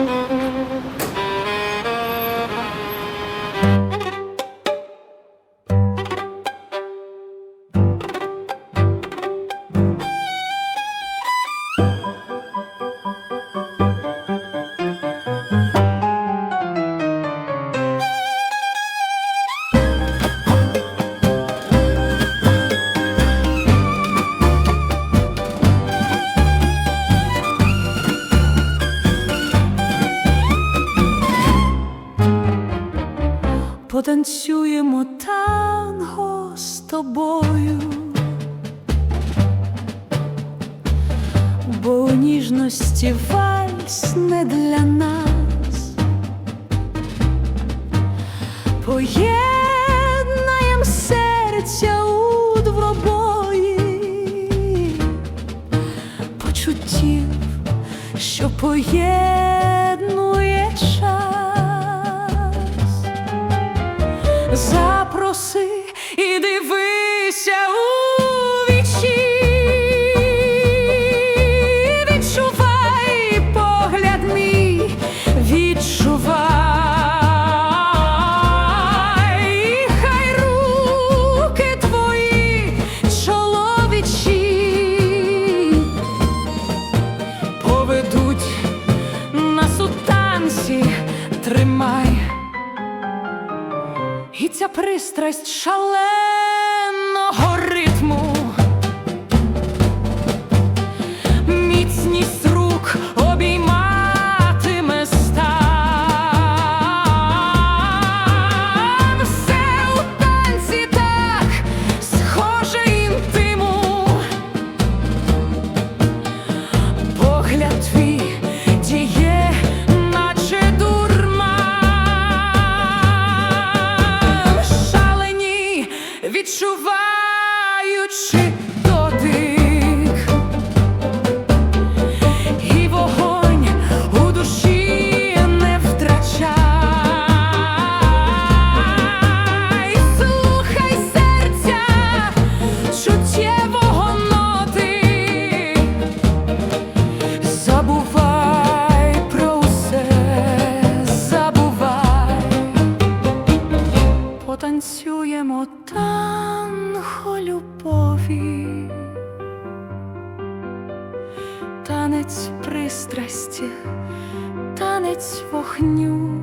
Mm-hmm. Потанцюємо танго з тобою, бо у ніжності вальс не для нас. Поєднаєм серця у двобої почуттів, що поєднує The sun І ця пристрасть шаленого відчуваючи Танець пристрасті, танець вогню.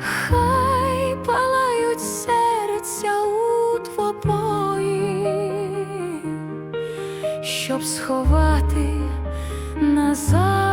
Хай палають серця у двобої щоб сховати назад.